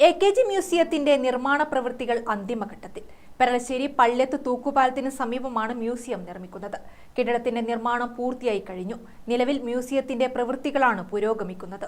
A K G മ്യൂസിയത്തിന്റെ നിർമ്മാണ പ്രവൃത്തികൾ അന്തിമഘട്ടത്തിൽ. പെരളശ്ശേരി പള്ളിയത്ത് തൂക്കുപാലത്തിന് സമീപമാണ് മ്യൂസിയം നിർമ്മിക്കുന്നത്. കെട്ടിടത്തിന്റെ നിർമ്മാണം പൂർത്തിയായി കഴിഞ്ഞു. നിലവിൽ മ്യൂസിയത്തിന്റെ പ്രവൃത്തികളാണ് പുരോഗമിക്കുന്നത്.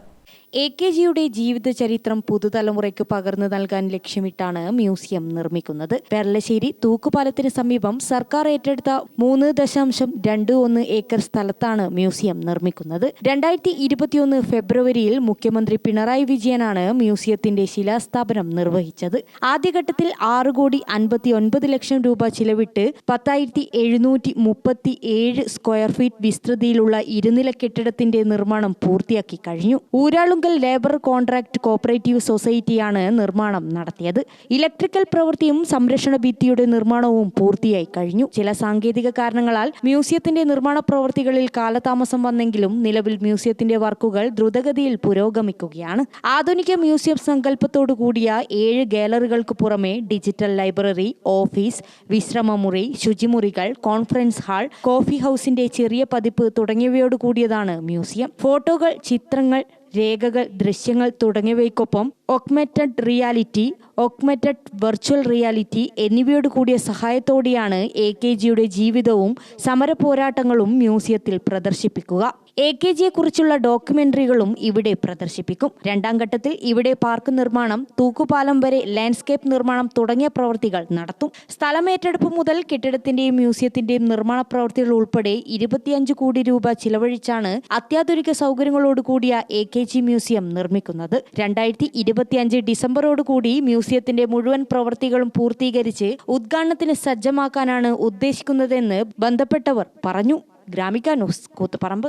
എ കെ ജിയുടെ ജീവിതചരിത്രം പുതുതലമുറയ്ക്ക് പകർന്നു നൽകാൻ ലക്ഷ്യമിട്ടാണ് മ്യൂസിയം നിർമ്മിക്കുന്നത്. പെരളശ്ശേരി തൂക്കുപാലത്തിന് സമീപം സർക്കാർ ഏറ്റെടുത്ത മൂന്ന് ദശാംശം രണ്ട് ഒന്ന് ഏക്കർ സ്ഥലത്താണ് മ്യൂസിയം നിർമ്മിക്കുന്നത്. രണ്ടായിരത്തി ഇരുപത്തിയൊന്ന് ഫെബ്രുവരിയിൽ മുഖ്യമന്ത്രി പിണറായി വിജയനാണ് മ്യൂസിയത്തിന്റെ ശിലാസ്ഥാപനം നിർവഹിച്ചത്. ആദ്യഘട്ടത്തിൽ ആറ് കോടി അൻപത്തി ഒൻപത് ലക്ഷം രൂപ ചിലവിട്ട് പത്തായിരത്തി എഴുന്നൂറ്റി മുപ്പത്തി ഏഴ് സ്ക്വയർ ഫീറ്റ് വിസ്തൃതിയിലുള്ള ഇരുനില കെട്ടിടത്തിന്റെ നിർമ്മാണം പൂർത്തിയാക്കി കഴിഞ്ഞു. ഊരാളുങ്കൽ ലേബർ കോൺട്രാക്ട് കോപ്പറേറ്റീവ് സൊസൈറ്റിയാണ് നിർമ്മാണം നടത്തിയത്. ഇലക്ട്രിക്കൽ പ്രവൃത്തിയും സംരക്ഷണ ഭിത്തിയുടെ നിർമ്മാണവും പൂർത്തിയായി കഴിഞ്ഞു. ചില സാങ്കേതിക കാരണങ്ങളാൽ മ്യൂസിയത്തിന്റെ നിർമ്മാണ പ്രവൃത്തികളിൽ കാലതാമസം വന്നെങ്കിലും നിലവിൽ മ്യൂസിയത്തിന്റെ വർക്കുകൾ ദ്രുതഗതിയിൽ പുരോഗമിക്കുകയാണ്. ആധുനിക മ്യൂസിയം സങ്കല്പത്തോടു കൂടിയ ഏഴ് ഗാലറികൾക്ക് പുറമെ ഡിജിറ്റൽ ലൈബ്രറി ഓഫീസ് വിശ്രമമുറി ശുചിമുറികൾ കോൺഫറൻസ് ഹാൾ കോഫി ഹൗസിന്റെ ചെറിയ പതിപ്പ് തുടങ്ങിയവയോട് കൂടിയതാണ് മ്യൂസിയം. ഫോട്ടോകൾ ചിത്രങ്ങൾ രേഖകൾ ദൃശ്യങ്ങൾ തുടങ്ങിയവയ്ക്കൊപ്പം augmented reality augmented virtual reality എന്നിവയോട് കൂടിയ സഹായത്തോടെയാണ് എ കെ ജിയുടെ ജീവിതവും സമര പോരാട്ടങ്ങളും മ്യൂസിയത്തിൽ പ്രദർശിപ്പിക്കുക. എ കെ ജിയെ കുറിച്ചുള്ള ഡോക്യുമെന്ററികളും ഇവിടെ പ്രദർശിപ്പിക്കും. രണ്ടാം ഘട്ടത്തിൽ ഇവിടെ പാർക്ക് നിർമ്മാണം തൂക്കുപാലം വരെ ലാൻഡ്സ്കേപ്പ് നിർമ്മാണം തുടങ്ങിയ പ്രവൃത്തികൾ നടത്തും. സ്ഥലമേറ്റെടുപ്പ് മുതൽ കെട്ടിടത്തിന്റെയും മ്യൂസിയത്തിന്റെയും നിർമ്മാണ പ്രവൃത്തികൾ ഉൾപ്പെടെ ഇരുപത്തിയഞ്ച് കോടി രൂപ ചിലവഴിച്ചാണ് അത്യാധുനിക സൗകര്യങ്ങളോടുകൂടിയ എ കെ ജി മ്യൂസിയം നിർമ്മിക്കുന്നത്. രണ്ടായിരത്തി ഇരുപത്തിയഞ്ച് ഡിസംബറോടുകൂടി മ്യൂസിയത്തിന്റെ മുഴുവൻ പ്രവൃത്തികളും പൂർത്തീകരിച്ച് ഉദ്ഘാടനത്തിന് സജ്ജമാക്കാനാണ് ഉദ്ദേശിക്കുന്നതെന്ന് ബന്ധപ്പെട്ടവർ പറഞ്ഞു. Gramika news Koothuparamba.